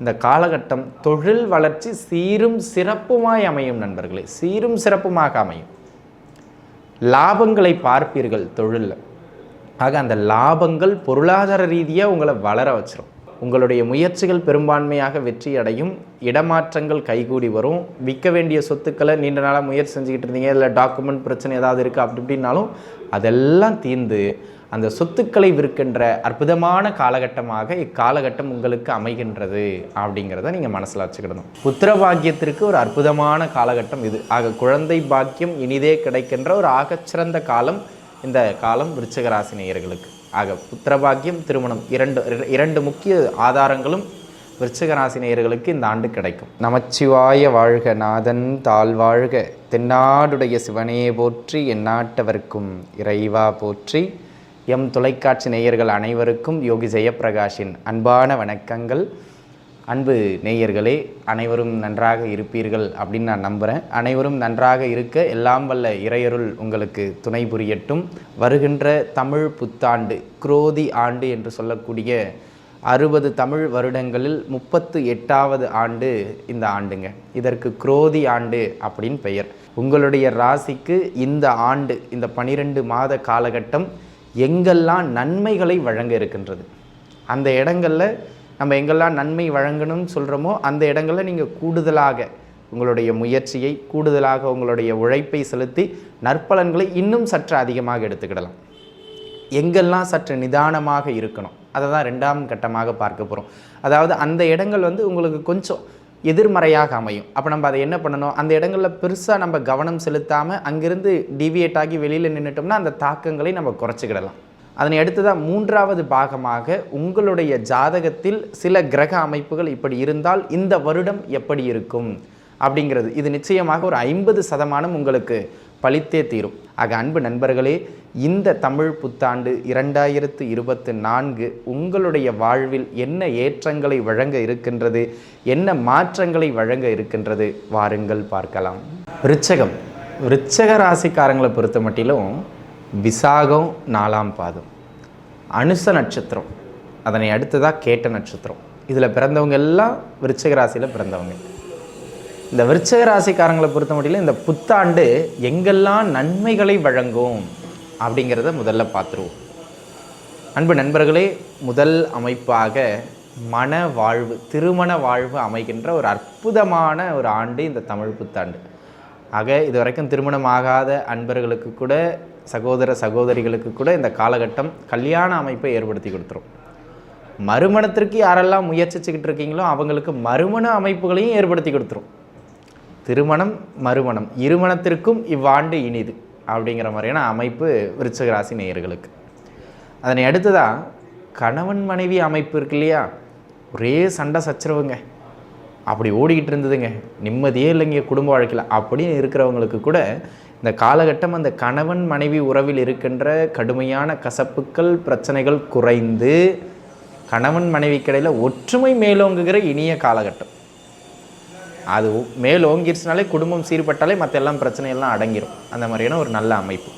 இந்த காலகட்டம் தொழில் வளர்ச்சி சீரும் சிறப்புமாய் அமையும் நண்பர்களே சீரும் சிறப்புமாக அமையும். லாபங்களை பார்ப்பீர்கள் தொழிலில். ஆக அந்த லாபங்கள் பொருளாதார ரீதியாக உங்களை வளர வச்சிரும். உங்களுடைய முயற்சிகள் பெரும்பான்மையாக வெற்றி அடையும் இடமாற்றங்கள் கைகூடி வரும் விற்க வேண்டிய சொத்துக்களை நீண்ட நாளாக முயற்சி செஞ்சுக்கிட்டு இருந்தீங்க இல்லை டாக்குமெண்ட் பிரச்சனை ஏதாவது இருக்குது அப்படி இப்படின்னாலும் அதெல்லாம் தீர்ந்து அந்த சொத்துக்களை விற்கின்ற அற்புதமான காலகட்டமாக இக்காலகட்டம் உங்களுக்கு அமைகின்றது அப்படிங்கிறத நீங்கள் மனசில் வச்சுக்கிடணும். புத்திர பாக்கியத்திற்கு ஒரு அற்புதமான காலகட்டம் இது. ஆக குழந்தை பாக்கியம் இனிதே கிடைக்கின்ற ஒரு ஆகச்சிறந்த காலம் இந்த காலம் விருச்சகராசி நேயர்களுக்கு. ஆக புத்திர பாக்கியம் திருமணம் இரண்டு இரண்டு முக்கிய ஆதாரங்களும் விருச்சகராசி நேயர்களுக்கு இந்த ஆண்டு கிடைக்கும். நமச்சிவாய வாழ்க நாதன் தாழ்வாழ்க. தென்னாடுடைய சிவனே போற்றி எந்நாட்டவர்க்கும் இறைவா போற்றி. எம் தொலைக்காட்சி நேயர்கள் அனைவருக்கும் யோகி ஜெயப்பிரகாஷின் அன்பான வணக்கங்கள். அன்பு நேயர்களே அனைவரும் நன்றாக இருப்பீர்கள் அப்படின்னு நான் நம்புகிறேன் அனைவரும் நன்றாக இருக்க எல்லாம் வல்ல இறையருள் உங்களுக்கு துணை புரியட்டும். வருகின்ற தமிழ் புத்தாண்டு குரோதி ஆண்டு என்று சொல்லக்கூடிய அறுபது தமிழ் வருடங்களில் முப்பத்து எட்டாவது ஆண்டு இந்த ஆண்டுங்க. இதற்கு குரோதி ஆண்டு அப்படின்னு பெயர். உங்களுடைய ராசிக்கு இந்த ஆண்டு இந்த பனிரெண்டு மாத காலகட்டம் எங்கெல்லாம் நன்மைகளை வழங்க இருக்கின்றது. அந்த இடங்களில் நம்ம எங்கெல்லாம் நன்மை வழங்கணும்னு சொல்கிறோமோ அந்த இடங்களில் நீங்கள் கூடுதலாக உங்களுடைய முயற்சியை கூடுதலாக உங்களுடைய உழைப்பை செலுத்தி நற்பலன்களை இன்னும் சற்று அதிகமாக எடுத்துக்கிடலாம். எங்கெல்லாம் சற்று நிதானமாக இருக்கணும் அதை தான் ரெண்டாம் கட்டமாக பார்க்க போகிறோம் அதாவது அந்த இடங்கள் வந்து உங்களுக்கு கொஞ்சம் எதிர்மறையாக அமையும். அப்போ நம்ம அதை என்ன பண்ணணும்? அந்த இடங்களில் பெருசாக நம்ம கவனம் செலுத்தாமல் அங்கிருந்து டிவியேட் ஆகி வெளியில் நின்றுட்டோம்னா அந்த தாக்கங்களை நம்ம குறைச்சிக்கிடலாம். அதனை அடுத்ததாக மூன்றாவது பாகமாக உங்களுடைய ஜாதகத்தில் சில கிரக அமைப்புகள் இப்படி இருந்தால் இந்த வருடம் எப்படி இருக்கும்? அப்படிங்கிறது. இது நிச்சயமாக ஒரு ஐம்பது சதமானம் உங்களுக்கு பழித்தே தீரும். ஆக அன்பு நண்பர்களே இந்த தமிழ் புத்தாண்டு இரண்டாயிரத்து இருபத்து நான்கு உங்களுடைய வாழ்வில் என்ன ஏற்றங்களை வழங்க இருக்கின்றது என்ன மாற்றங்களை வழங்க இருக்கின்றது வாருங்கள் பார்க்கலாம். ரிச்சகம். ரிச்சக ராசிக்காரங்களை பொறுத்த மட்டிலும் விசாகம் நாலாம் பாதம். அனுச நட்சத்திரம். அதனை அடுத்ததாக கேட்ட நட்சத்திரம். இதில் பிறந்தவங்க எல்லாம் விருச்சக ராசியில் பிறந்தவங்க. இந்த விருச்சக ராசிக்காரங்களை பொறுத்த முடியல இந்த புத்தாண்டு எங்கெல்லாம் நன்மைகளை வழங்கும் அப்படிங்கிறத முதல்ல பார்த்துருவோம். அன்பு நண்பர்களே முதல் அமைப்பாக மன வாழ்வு திருமண வாழ்வு அமைகின்ற ஒரு அற்புதமான ஒரு ஆண்டு இந்த தமிழ் புத்தாண்டு. ஆக இது வரைக்கும் திருமணம் ஆகாத அன்பர்களுக்கு கூட சகோதர சகோதரிகளுக்கு கூட இந்த காலகட்டம் கல்யாண அமைப்பை ஏற்படுத்தி கொடுத்துரும். மறுமணத்திற்கு யாரெல்லாம் முயற்சிச்சுக்கிட்டு இருக்கீங்களோ அவங்களுக்கு மறுமண அமைப்புகளையும் ஏற்படுத்தி கொடுத்துரும். திருமணம் மறுமணம். இருமணத்திற்கும் இவ்வாண்டு இனிது அப்படிங்கிற மாதிரியான அமைப்பு விருச்சகராசி நேயர்களுக்கு. அதனை அடுத்ததாக கணவன் மனைவி அமைப்பு இருக்கு இல்லையா? ஒரே சண்டை சச்சரவுங்க. அப்படி ஓடிக்கிட்டு இருந்ததுங்க. நிம்மதியே இல்லைங்க குடும்ப வாழ்க்கையில். அப்படின்னு இருக்கிறவங்களுக்கு கூட இந்த காலகட்டம் அந்த கணவன் மனைவி உறவில் இருக்கின்ற கடுமையான கசப்புக்கள் பிரச்சனைகள் குறைந்து கணவன் மனைவிக்கிடையில் ஒற்றுமை மேலோங்குகிற இனிய காலகட்டம். அது மேல் ஓங்கிருச்சுனாலே குடும்பம் சீர்பட்டாலே மற்ற எல்லாம் பிரச்சனையெல்லாம் அடங்கிடும் அந்த மாதிரியான ஒரு நல்ல அமைப்பு.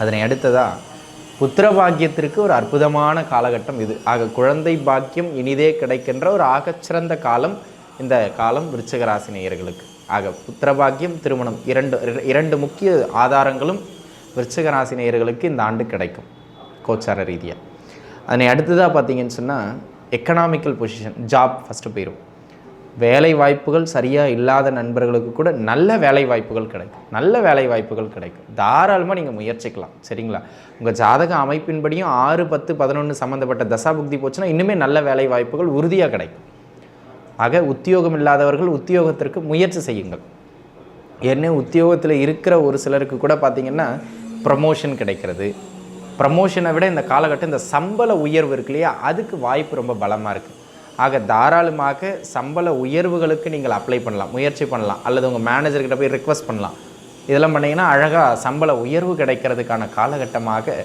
அதனை அடுத்ததாக புத்திர பாக்கியத்திற்கு ஒரு அற்புதமான காலகட்டம் இது. ஆக குழந்தை பாக்கியம் இனிதே கிடைக்கின்ற ஒரு ஆகச்சிறந்த காலம் இந்த காலம் விருச்சகராசி நேயர்களுக்கு. ஆக புத்திர பாக்கியம் திருமணம் இரண்டு இரண்டு முக்கிய ஆதாரங்களும் விருச்சகராசி நேயர்களுக்கு இந்த ஆண்டு கிடைக்கும். கோச்சார ரீதியாக அதனை அடுத்ததாக பார்த்தீங்கன்னு சொன்னால் எக்கனாமிக்கல் பொசிஷன் ஜாப் ஃபஸ்ட்டு போயிடும் வேலை வாய்ப்புகள் சரியாக இல்லாத நண்பர்களுக்கு கூட நல்ல வேலை வாய்ப்புகள் கிடைக்கும். நல்ல வேலை வாய்ப்புகள் கிடைக்கும். தாராளமாக நீங்கள் முயற்சிக்கலாம். சரிங்களா? உங்கள் ஜாதக அமைப்பின்படியும் ஆறு பத்து பதினொன்று சம்மந்தப்பட்ட தசாபுக்தி போச்சுன்னா இன்னுமே நல்ல வேலை வாய்ப்புகள் உறுதியாக கிடைக்கும். ஆக உத்தியோகம் இல்லாதவர்கள் உத்தியோகத்திற்கு முயற்சி செய்யுங்கள். என்ன உத்தியோகத்தில் இருக்கிற ஒரு சிலருக்கு கூட பார்த்திங்கன்னா ப்ரமோஷன் கிடைக்கிறது. ப்ரமோஷனை விட இந்த காலகட்டம் இந்த சம்பள உயர்வு இருக்கு இல்லையா? அதுக்கு வாய்ப்பு ரொம்ப பலமாக இருக்குது ஆக தாராளமாக சம்பள உயர்வுகளுக்கு நீங்கள் அப்ளை பண்ணலாம் முயற்சி பண்ணலாம் அல்லது உங்கள் மேனேஜர்கிட்ட போய் ரிக்வஸ்ட் பண்ணலாம். இதெல்லாம் பண்ணிங்கன்னா அழகாக சம்பள உயர்வு கிடைக்கிறதுக்கான காலகட்டமாக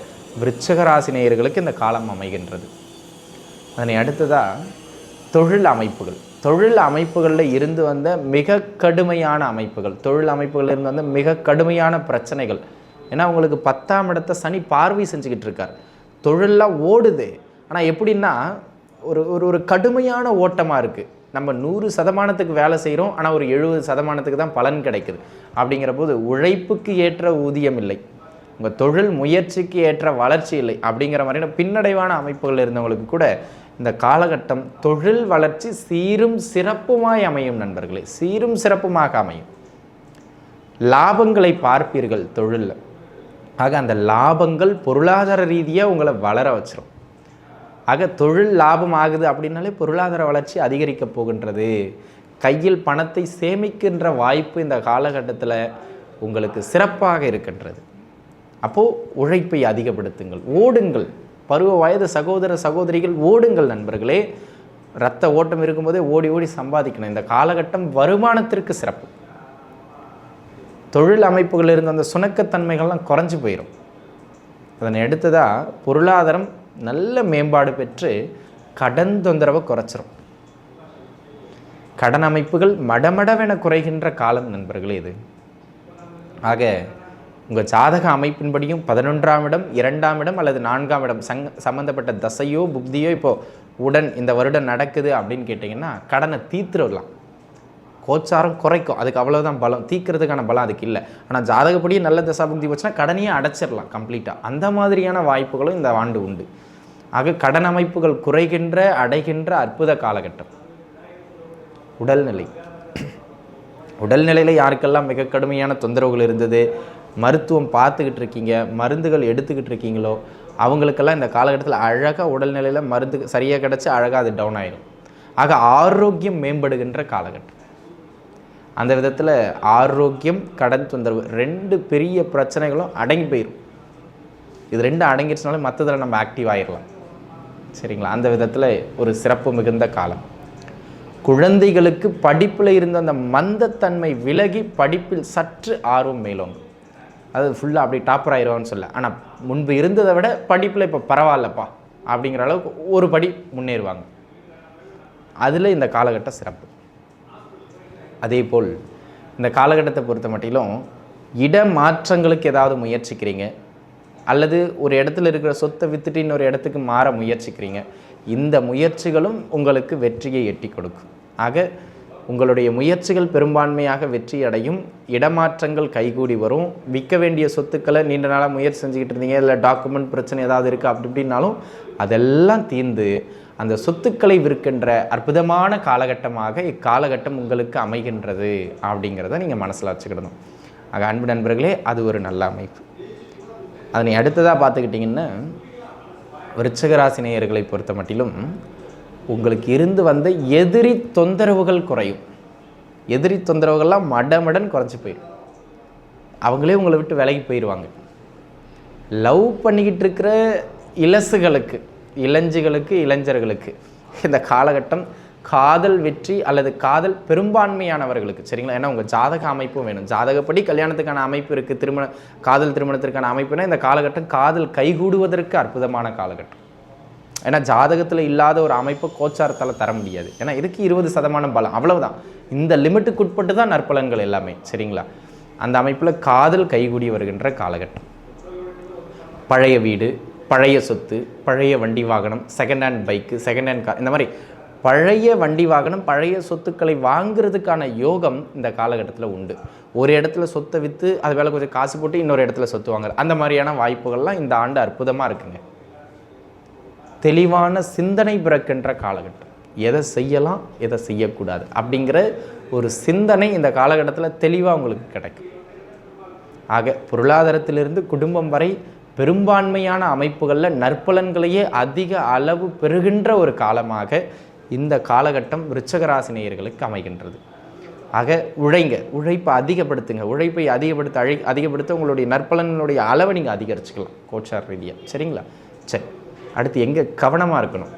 விருச்சகராசி நேயர்களுக்கு இந்த காலம் அமைகின்றது. அதனை அடுத்ததாக தொழில் அமைப்புகள். தொழில் அமைப்புகளில் இருந்து வந்த மிக கடுமையான அமைப்புகள் தொழில் அமைப்புகளில் இருந்து வந்த மிக கடுமையான பிரச்சனைகள். ஏன்னா உங்களுக்கு பத்தாம் இடத்த சனி பார்வை செஞ்சுக்கிட்டு இருக்கார். தொழிலெலாம் ஓடுது. ஆனால் எப்படின்னா ஒரு ஒரு ஒரு கடுமையான ஓட்டமாக இருக்குது நம்ம நூறு சதமானத்துக்கு வேலை செய்கிறோம் ஆனால் ஒரு எழுபது சதமானத்துக்கு தான் பலன் கிடைக்குது. அப்படிங்கிற போது உழைப்புக்கு ஏற்ற ஊதியம் இல்லை. உங்கள் தொழில் முயற்சிக்கு ஏற்ற வளர்ச்சி இல்லை. அப்படிங்கிற மாதிரியான பின்னடைவான அமைப்புகள் இருந்தவங்களுக்கு கூட இந்த காலகட்டம் தொழில் வளர்ச்சி சீரும் சிறப்புமாய் அமையும் நண்பர்களே. சீரும் சிறப்புமாக அமையும். லாபங்களை பார்ப்பீர்கள் தொழிலில். ஆக அந்த லாபங்கள் பொருளாதார ரீதியாக உங்களை வளர வச்சிரும். ஆக தொழில் லாபம் ஆகுது அப்படின்னாலே பொருளாதார வளர்ச்சி அதிகரிக்க போகின்றது. கையில் பணத்தை சேமிக்கின்ற வாய்ப்பு இந்த காலகட்டத்தில் உங்களுக்கு சிறப்பாக இருக்கின்றது. அப்போது உழைப்பை அதிகப்படுத்துங்கள் ஓடுங்கள். பருவ வயது சகோதர சகோதரிகள் ஓடுங்கள் நண்பர்களே. ரத்த ஓட்டம் இருக்கும்போதே ஓடி ஓடி சம்பாதிக்கணும். இந்த காலகட்டம் வருமானத்திற்கு சிறப்பு. தொழில் அமைப்புகள் இருந்த அந்த சுணக்கத்தன்மைகள்லாம் குறைஞ்சி போயிடும் அதனை எடுத்ததாக பொருளாதாரம் நல்ல மேம்பாடு பெற்று கடன் தொந்தரவை குறைச்சிரும். கடன் அமைப்புகள் மடமடவென குறைகின்ற காலம் நண்பர்களே இது. ஆக உங்கள் ஜாதக அமைப்பின்படியும் பதினொன்றாம் இடம் இரண்டாம் இடம் அல்லது நான்காம் இடம் சங் சம்மந்தப்பட்ட தசையோ புத்தியோ இப்போது உடன் இந்த வருடம் நடக்குது அப்படின்னு கேட்டிங்கன்னா கடனை தீர்த்துடலாம். கோச்சாரம் குறைக்கும். அதுக்கு அவ்வளோதான் பலம். தீக்கிறதுக்கான பலம் அதுக்கு இல்லை. ஆனால் ஜாதகப்படியே நல்ல தசாபுக்தி வச்சுன்னா கடனையே அடைச்சிடலாம் கம்ப்ளீட்டாக அந்த மாதிரியான வாய்ப்புகளும் இந்த ஆண்டு உண்டு. ஆக கடன் அமைப்புகள் குறைகின்ற அடைகின்ற அற்புத காலகட்டம். உடல்நிலை. உடல்நிலையில் யாருக்கெல்லாம் மிக கடுமையான தொந்தரவுகள் இருந்தது மருத்துவம் பார்த்துக்கிட்டு இருக்கீங்க மருந்துகள் எடுத்துக்கிட்டு இருக்கீங்களோ அவங்களுக்கெல்லாம் இந்த காலகட்டத்தில் அழகாக உடல்நிலையில் மருந்து சரியாக கிடச்சி அழகாக அது டவுன் ஆயிடும் ஆக ஆரோக்கியம் மேம்படுகின்ற காலகட்டம். அந்த விதத்தில் ஆரோக்கியம் கடன் தொந்தரவு ரெண்டு பெரிய பிரச்சனைகளும் அடங்கி போயிடும் இது ரெண்டு அடங்கிடுச்சுனாலும் மற்றதில் நம்ம ஆக்டிவ் ஆகிடலாம் சரிங்களா? அந்த விதத்தில் ஒரு சிறப்பு மிகுந்த காலம். குழந்தைகளுக்கு படிப்பில் இருந்த அந்த மந்தத்தன்மை விலகி படிப்பில் சற்று ஆர்வம் மேலோங்கும். அது ஃபுல்லாக அப்படி டாப்பர் ஆயிடுவான்னு சொல்ல. ஆனால் முன்பு இருந்ததை விட படிப்பில் இப்போ பரவாயில்லப்பா அப்படிங்கிற அளவுக்கு ஒரு படி முன்னேறுவாங்க. அதில் இந்த காலகட்டம் சிறப்பு. அதே போல் இந்த காலகட்டத்தை பொறுத்த மட்டிலும் இட மாற்றங்களுக்கு ஏதாவது முயற்சிக்கிறீங்க? அல்லது ஒரு இடத்துல இருக்கிற சொத்தை வித்துட்டு இன்னொரு இடத்துக்கு மாற முயற்சிக்கிறீங்க. இந்த முயற்சிகளும் உங்களுக்கு வெற்றியை எட்டி கொடுக்கும். ஆக உங்களுடைய முயற்சிகள் பெரும்பான்மையாக வெற்றி அடையும் இடமாற்றங்கள் கைகூடி வரும். விற்க வேண்டிய சொத்துக்களை நீண்ட நாளாக முயற்சி செஞ்சுக்கிட்டு இருந்தீங்க. இல்லை டாக்குமெண்ட் பிரச்சனை ஏதாவது இருக்குது அப்படி இப்படின்னாலும் அதெல்லாம் தீர்ந்து அந்த சொத்துக்களை விற்கின்ற அற்புதமான காலகட்டமாக இக்காலகட்டம் உங்களுக்கு அமைகின்றது அப்படிங்கிறத நீங்கள் மனசில் வச்சுக்கிடணும். ஆக அன்பு நண்பர்களே அது ஒரு நல்ல அமைப்பு. அதனை அடுத்ததாக பார்த்துக்கிட்டிங்கன்னா விருச்சகராசி நேயர்களை பொறுத்த மட்டிலும் உங்களுக்கு இருந்து வந்த எதிரி தொந்தரவுகள் குறையும். எதிரி தொந்தரவுகள்லாம் மடமடன் குறைஞ்சி போயிடும். அவங்களே உங்களை விட்டு விலகி போயிடுவாங்க லவ் பண்ணிக்கிட்டு இருக்கிற இலசுகளுக்கு இளைஞர்களுக்கு இளைஞர்களுக்கு இந்த காலகட்டம் காதல் வெற்றி அல்லது காதல் பெரும்பான்மையானவர்களுக்கு சரிங்களா? ஏன்னா உங்கள் ஜாதக அமைப்பும் வேணும். ஜாதகப்படி கல்யாணத்துக்கான அமைப்பு இருக்குது திருமண காதல் திருமணத்திற்கான அமைப்புனா இந்த காலகட்டம் காதல் கைகூடுவதற்கு அற்புதமான காலகட்டம். ஏன்னா ஜாதகத்தில் இல்லாத ஒரு அமைப்பை கோச்சாரத்தால் தர முடியாது. ஏன்னா இதுக்கு இருபது சதமானம் பலம். அவ்வளவுதான். இந்த லிமிட்டுக்கு உட்பட்டு தான் நற்பலன்கள் எல்லாமே சரிங்களா? அந்த அமைப்பில் காதல் கைகூடி வருகின்ற காலகட்டம். பழைய வீடு பழைய சொத்து பழைய வண்டி வாகனம் second hand bike second hand car இந்த மாதிரி பழைய வண்டி வாகனம் பழைய சொத்துக்களை வாங்குறதுக்கான யோகம் இந்த காலகட்டத்தில் உண்டு. ஒரு இடத்துல சொத்தை விற்று அது வேலை கொஞ்சம் காசு போட்டு இன்னொரு இடத்துல சொத்து வாங்குறது அந்த மாதிரியான வாய்ப்புகள்லாம் இந்த ஆண்டு அற்புதமாக இருக்குங்க. தெளிவான சிந்தனை பிறக்கின்ற காலகட்டம். எதை செய்யலாம் எதை செய்யக்கூடாது அப்படிங்கிற ஒரு சிந்தனை இந்த காலகட்டத்தில் தெளிவாக உங்களுக்கு கிடைக்கும். ஆக பொருளாதாரத்திலிருந்து குடும்பம் வரை பெரும்பான்மையான அமைப்புகளில் நற்பலன்களையே அதிக அளவு பெறுகின்ற ஒரு காலமாக இந்த காலகட்டம் விருச்சகராசினியர்களுக்கு அமைகின்றது. ஆக உழைங்க. உழைப்பை அதிகப்படுத்துங்க. உழைப்பை அதிகப்படுத்த அழி அதிகப்படுத்த உங்களுடைய நற்பலன்களுடைய அளவை நீங்கள் அதிகரிச்சுக்கலாம் கோச்சார் ரீதியாக சரிங்களா? சரி. அடுத்து எங்கே கவனமாக இருக்கணும்?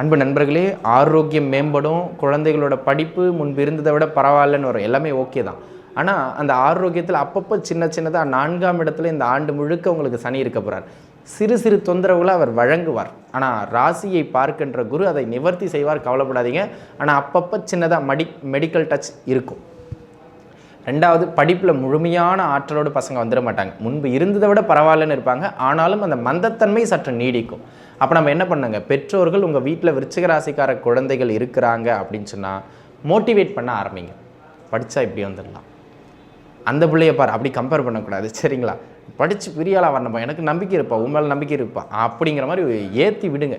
அன்பு நண்பர்களே ஆரோக்கியம் மேம்படும். குழந்தைகளோட படிப்பு முன்பு இருந்ததை விட பரவாயில்லன்னு வரும் எல்லாமே ஓகே தான். ஆனால் அந்த ஆரோக்கியத்தில் அப்பப்போ சின்ன சின்னதாக நான்காம் இடத்துல இந்த ஆண்டு முழுக்க உங்களுக்கு சனி இருக்க போகிறார் சிறு சிறு தொந்தரவுகளை அவர் வழங்குவார். ஆனால் ராசியை பார்க்கின்ற குரு அதை நிவர்த்தி செய்வார் கவலைப்படாதீங்க. ஆனால் அப்பப்போ சின்னதாக மடி மெடிக்கல் டச் இருக்கும். ரெண்டாவது படிப்பில் முழுமையான ஆற்றலோடு பசங்க வந்துட மாட்டாங்க. முன்பு இருந்ததை விட பரவாயில்லன்னு இருப்பாங்க. ஆனாலும் அந்த மந்தத்தன்மை சற்று நீடிக்கும். அப்போ நம்ம என்ன பண்ணுங்க பெற்றோர்கள் உங்கள் வீட்டில் விருச்சிக ராசிக்கார குழந்தைகள் இருக்கிறாங்க அப்படின்னு சொன்னால் மோட்டிவேட் பண்ண ஆரம்பிங்க. படித்தா இப்படி வந்துடலாம். அந்த பிள்ளைய பார் அப்படி கம்பேர் பண்ணக்கூடாது. சரிங்களா? படித்து பெரிய வரணும்ப்பா. எனக்கு நம்பிக்கை இருப்பா. உன் மேலே நம்பிக்கை இருப்பா. அப்படிங்கிற மாதிரி ஏற்றி விடுங்க.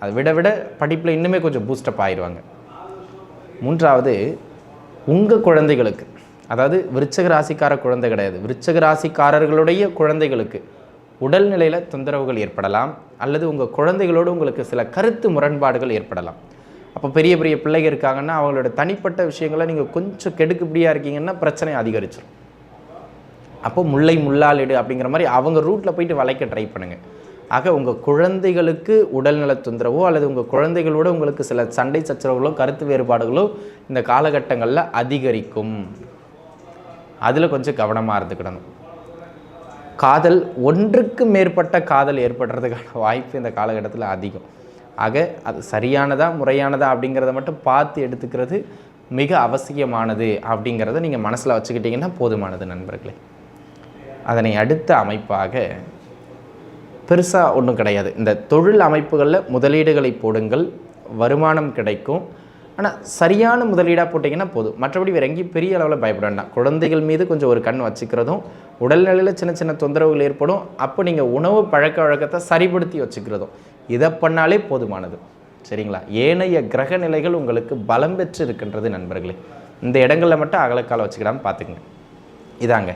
அதை விட விட படிப்பில் இன்னுமே கொஞ்சம் பூஸ்டப் ஆயிடுவாங்க மூன்றாவது உங்கள் குழந்தைகளுக்கு அதாவது விருச்சக ராசிக்கார குழந்தை கிடையாது. விருச்சக ராசிக்காரர்களுடைய குழந்தைகளுக்கு உடல்நிலையில் தொந்தரவுகள் ஏற்படலாம். அல்லது உங்கள் குழந்தைகளோடு உங்களுக்கு சில கருத்து முரண்பாடுகள் ஏற்படலாம். அப்போ பெரிய பெரிய பிள்ளைங்க இருக்காங்கன்னா அவங்களோட தனிப்பட்ட விஷயங்களை நீங்கள் கொஞ்சம் கெடுக்குப்படியாக இருக்கீங்கன்னா பிரச்சனை அதிகரிச்சிடும் அப்போ முல்லை முள்ளாளிடு அப்படிங்கிற மாதிரி அவங்க ரூட்டில் போயிட்டு வளைக்க ட்ரை பண்ணுங்கள் ஆக உங்கள் குழந்தைகளுக்கு உடல்நல தொந்தரவோ அல்லது உங்கள் குழந்தைகளோட உங்களுக்கு சில சண்டை சச்சரவுகளோ கருத்து வேறுபாடுகளோ இந்த காலகட்டங்களில் அதிகரிக்கும். அதில் கொஞ்சம் கவனமாக இருந்துக்கிடணும். காதல் ஒன்றுக்கு மேற்பட்ட காதல் ஏற்படுறதுக்கான வாய்ப்பு இந்த காலகட்டத்தில் அதிகம். ஆக அது சரியானதா முறையானதா அப்படிங்கிறத மட்டும் பார்த்து எடுத்துக்கிறது மிக அவசியமானது அப்படிங்கிறத நீங்கள் மனசில் வச்சுக்கிட்டிங்கன்னா போதுமானது நண்பர்களே. அதனை அடுத்த அமைப்பாக பெருசாக ஒன்றும் கிடையாது. இந்த தொழில் அமைப்புகளில் முதலீடுகளை போடுங்கள் வருமானம் கிடைக்கும். ஆனால் சரியான முதலீடாக போட்டிங்கன்னா போதும். மற்றபடி வேறு எங்கேயும் பெரிய அளவில் பயப்பட வேண்டாம். குழந்தைகள் மீது கொஞ்சம் ஒரு கண் வச்சுக்கிறதும் உடல்நிலையில் சின்ன சின்ன தொந்தரவுகள் ஏற்படும். அப்போ நீங்கள் உணவு பழக்க வழக்கத்தை சரிப்படுத்தி வச்சுக்கிறதும் இதை பண்ணாலே போதுமானது. சரிங்களா? ஏனைய கிரக நிலைகள் உங்களுக்கு பலம் பெற்று இருக்கின்றது நண்பர்களே. இந்த இடங்களில் மட்டும் அகலக்கால வச்சுக்கிடாமல் பார்த்துக்குங்க. இதாங்க.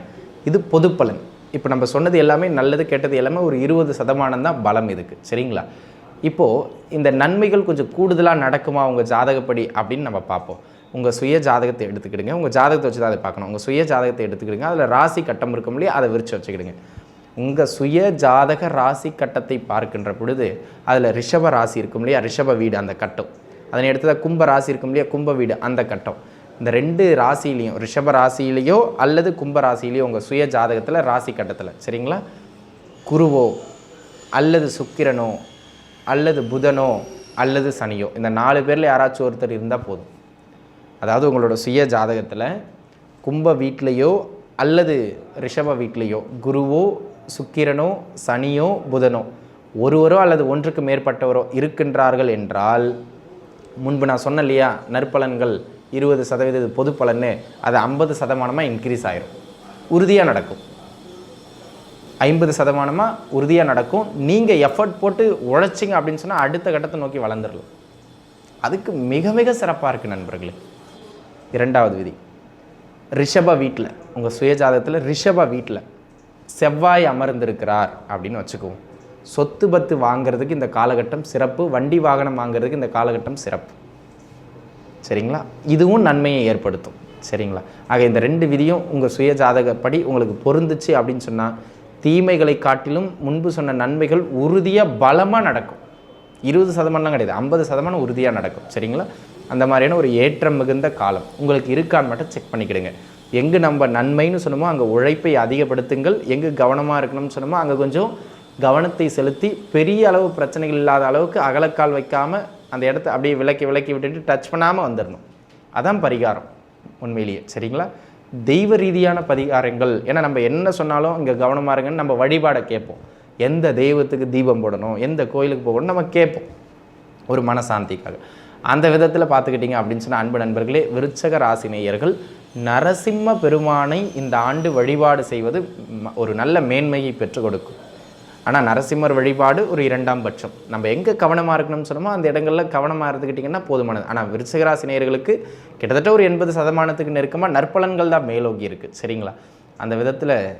இது பொது பலன் இப்போ நம்ம சொன்னது எல்லாமே நல்லது கெட்டது எல்லாமே ஒரு இருபது சதமானம் தான் பலம் இதுக்கு. சரிங்களா? இப்போது இந்த நன்மைகள் கொஞ்சம் கூடுதலாக நடக்குமா உங்கள் ஜாதகப்படி அப்படின்னு நம்ம பார்ப்போம். உங்கள் சுய ஜாதகத்தை எடுத்துக்கிடுங்க. உங்கள் ஜாதகத்தை வச்சு தான் அதை பார்க்கணும். உங்கள் சுய ஜாதகத்தை எடுத்துக்கிடுங்க. அதில் ராசி கட்டம் இருக்கும் இல்லையா? அதை விரித்து வச்சுக்கிடுங்க. உங்கள் சுய ஜாதக ராசி கட்டத்தை பார்க்கின்ற பொழுது அதில் ரிஷப ராசி இருக்கும் இல்லையா? ரிஷப வீடு அந்த கட்டம். அதனை எடுத்ததாக கும்ப ராசி இருக்கும் இல்லையா? கும்ப வீடு அந்த கட்டம். இந்த ரெண்டு ராசியிலையும் ரிஷப ராசியிலையோ அல்லது கும்ப ராசியிலையோ உங்கள் சுய ஜாதகத்தில் ராசி கட்டத்தில் சரிங்களா? குருவோ அல்லது சுக்கிரனோ அல்லது புதனோ அல்லது சனியோ இந்த நாலு பேரில் யாராச்சும் ஒருத்தர் இருந்தால் போதும். அதாவது உங்களோட சுய ஜாதகத்தில் கும்ப வீட்லேயோ அல்லது ரிஷப வீட்லேயோ குருவோ சுக்கிரனோ சனியோ புதனோ ஒருவரோ அல்லது ஒன்றுக்கு மேற்பட்டவரோ இருக்கின்றார்கள் என்றால் முன்பு நான் சொன்னேன் இல்லையா நற்பலன்கள் இருபது சதவீத பொது பலன்னு அது ஐம்பது சதமானமாக இன்க்ரீஸ் ஆயிரும். உறுதியாக நடக்கும். ஐம்பது சதமானமாக உறுதியாக நடக்கும். நீங்கள் எஃபர்ட் போட்டு உழைச்சிங்க அப்படின்னு சொன்னால் அடுத்த கட்டத்தை நோக்கி வளர்ந்துடலாம். அதுக்கு மிக மிக சிறப்பாக இருக்குது நண்பர்களே. இரண்டாவது விதி ரிஷப வீட்டில் உங்கள் சுயஜாதகத்தில் ரிஷப வீட்டில் செவ்வாய் அமர்ந்திருக்கிறார் அப்படின்னு வச்சுக்குவோம். சொத்து பத்து வாங்குறதுக்கு இந்த காலகட்டம் சிறப்பு வண்டி வாகனம் வாங்குறதுக்கு இந்த காலகட்டம் சிறப்பு. சரிங்களா? இதுவும் நன்மையை ஏற்படுத்தும். சரிங்களா? ஆக இந்த ரெண்டு விதியும் உங்கள் சுய ஜாதகப்படி உங்களுக்கு பொருந்துச்சு அப்படின்னு சொன்னால் தீமைகளை காட்டிலும் முன்பு சொன்ன நன்மைகள் உறுதியாக பலமாக நடக்கும். இருபது சதமானலாம் கிடையாது. ஐம்பது சதமானம் உறுதியாக நடக்கும். சரிங்களா? அந்த மாதிரியான ஒரு ஏற்றம் மிகுந்த காலம். உங்களுக்கு இருக்கான்னு மட்டும் செக் பண்ணிக்கிடுங்க. எங்கே நம்ம நன்மைன்னு சொன்னோமோ அங்கே உழைப்பை அதிகப்படுத்துங்கள். எங்கே கவனமாக இருக்கணும்னு சொன்னோமோ அங்கே கொஞ்சம் கவனத்தை செலுத்தி பெரிய அளவு பிரச்சனைகள் இல்லாத அளவுக்கு அகலக்கால் வைக்காமல் அந்த இடத்த அப்படியே விலக்கி விலக்கி விட்டுட்டு டச் பண்ணாமல் வந்துடணும். அதான் பரிகாரம் உண்மையிலேயே. சரிங்களா? தெய்வ ரீதியான பரிகாரங்கள். ஏன்னா நம்ம என்ன சொன்னாலும் இங்கே கவனமாக இருங்கன்னு நம்ம வழிபாடை கேட்போம். எந்த தெய்வத்துக்கு தீபம் போடணும் எந்த கோயிலுக்கு போகணும் நம்ம கேட்போம். ஒரு மனசாந்திக்காக. அந்த விதத்தில் பார்த்துக்கிட்டிங்க அப்படின்னு சொன்னால் அன்பு நண்பர்களே விருச்சக ராசி நேயர்கள் நரசிம்ம பெருமானை இந்த ஆண்டு வழிபாடு செய்வது ம- ஒரு நல்ல மேன்மையை பெற்றுக் கொடுக்கும். ஆனால் நரசிம்மர் வழிபாடு ஒரு இரண்டாம் பட்சம். நம்ம எங்கே கவனமாக இருக்கணும்னு சொன்னோமோ அந்த இடங்களில் கவனமாக இருந்துக்கிட்டிங்கன்னா போதுமானது. ஆனால் விருச்சகராசி நேர்களுக்கு கிட்டத்தட்ட ஒரு எண்பது சதமானத்துக்கு நெருக்கமாக நற்பலன்கள் தான் மேலோங்கி இருக்குது சரிங்களா? அந்த விதத்தில்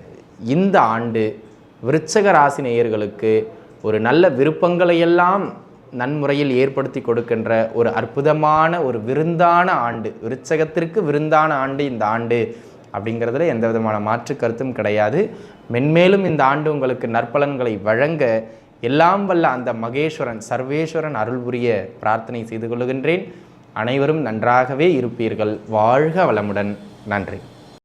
இந்த ஆண்டு விருச்சக ராசி நேயர்களுக்கு ஒரு நல்ல விருப்பங்களை எல்லாம் நன்முறையில் ஏற்படுத்தி கொடுக்கின்ற ஒரு அற்புதமான ஒரு விருந்தான ஆண்டு விருச்சகத்திற்கு விருந்தான ஆண்டு இந்த ஆண்டு அப்படிங்கிறதுல எந்த விதமான மாற்று கருத்தும் கிடையாது. மென்மேலும் இந்த ஆண்டு உங்களுக்கு நற்பலன்களை வழங்க எல்லாம் வல்ல அந்த மகேஸ்வரன் சர்வேஸ்வரன் அருள் புரிய பிரார்த்தனை செய்து கொள்கின்றேன் அனைவரும் நன்றாகவே இருப்பீர்கள். வாழ்க வளமுடன். நன்றி.